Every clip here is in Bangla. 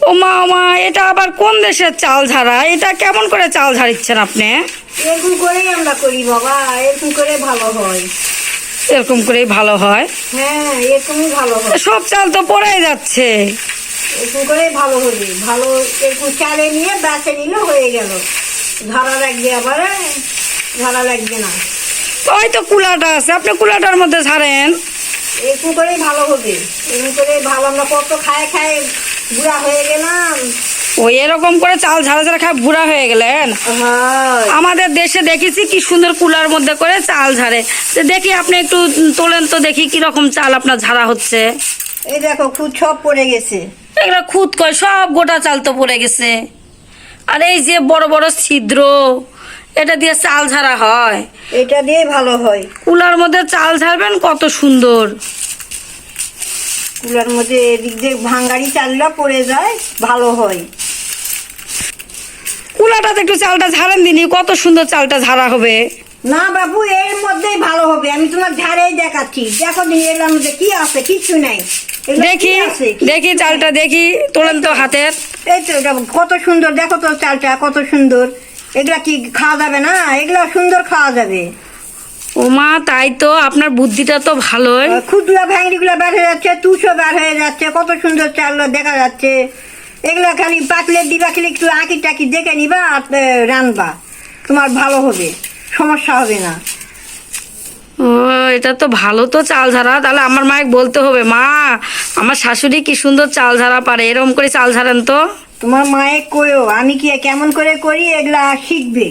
ও মা মা এটা আবার কোন দেশের চাল ঝাড়া? এটা কেমন করে চাল ঝাড়িচ্ছেন আপনি? এরকম করেই আমরা করি বাবা এরকম করে ভালো হয়। এরকম করেই ভালো হয়? হ্যাঁ এরকমই ভালো হয়। সব চাল তো পড়েই যাচ্ছে। এরকম করেই ভালো হবে ভালো এরকম চালে নিয়ে বেঁচে নিলে হয়ে গেল। ধারা লাগবে আবার ধারা লাগবে না। ওই তো কুলাটা আছে। আপনি কুলাটার মধ্যে ঝাড়েন। এরকম করেই ভালো হবে। এরকম করে ভালো আমরা কত খায় খায় বুড়া হয়ে গেলাম। ওই এরকম করে চাল ঝাড়া ঝাড়া খায় বুড়া হয়ে গেলেন? আমাদের দেশে দেখেছি কি সুন্দর কুলার মধ্যে করে চাল ঝাড়ে। তো দেখি আপনি একটু তোলেন তো দেখি কি রকম চাল আপনার ঝাড়া হচ্ছে। এই দেখো খুব সব পড়ে গেছে। এগুলো খুদ কয় সব গোটা চাল তো পড়ে গেছে। আর এই যে বড় বড় ছিদ্র এটা দিয়ে চাল ঝাড়া হয়। এটা দিয়ে ভালো হয়। কুলার মধ্যে চাল ঝাড়বেন কত সুন্দর। কুলার মধ্যে এদিক দিয়ে ভাঙ্গারি চালটা পড়ে যায় ভালো হয়। কুলাটাতে একটু চালটা ঝাড়েন দিনি কত সুন্দর চালটা ঝাড়া হবে। না বাবু এর মধ্যেই ভালো হবে। আমি তোমার ঝাড়েই দেখাচ্ছি। দেখো এর মধ্যে কি আছে কিছু নাই। দেখি? দেখি চালটা দেখি তোলেন তো হাতের। এই তো কত সুন্দর দেখো তো চালটা কত সুন্দর। এগুলা কি খাওয়া যাবে না? এগুলা সুন্দর খাওয়া যাবে। ও মা তাই তো আপনার বুদ্ধিটা তো ভালোই। খুদলা ভ্যাংড়ি গুলা বের হয়ে যাচ্ছে তুষো বের হয়ে যাচ্ছে কত সুন্দর চাল দেখা যাচ্ছে। এগুলা খালি পাতলে দিবা খালি একটু আঁকি টাকি দেখে নিবা আর রানবা তোমার ভালো হবে সমস্যা হবে না। ও এটা তো ভালো তো চাল ঝাড়া তাহলে আমার মায়ের বলতে হবে মা আমার শাশুড়ি কি সুন্দর চাল ঝাড়া পারে? এরকম করে চাল ঝাড়েন তো। তোমার মায়ে কয়ও আমি কি কেমন করে করি? এগুলা শিখবে।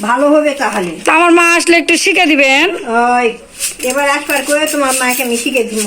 ভালো হবে তাহলে। আমার মা আসলে একটু শিখে দিবেন? ওই এবার আসবার করে তোমার মাকে আমি শিখে দিব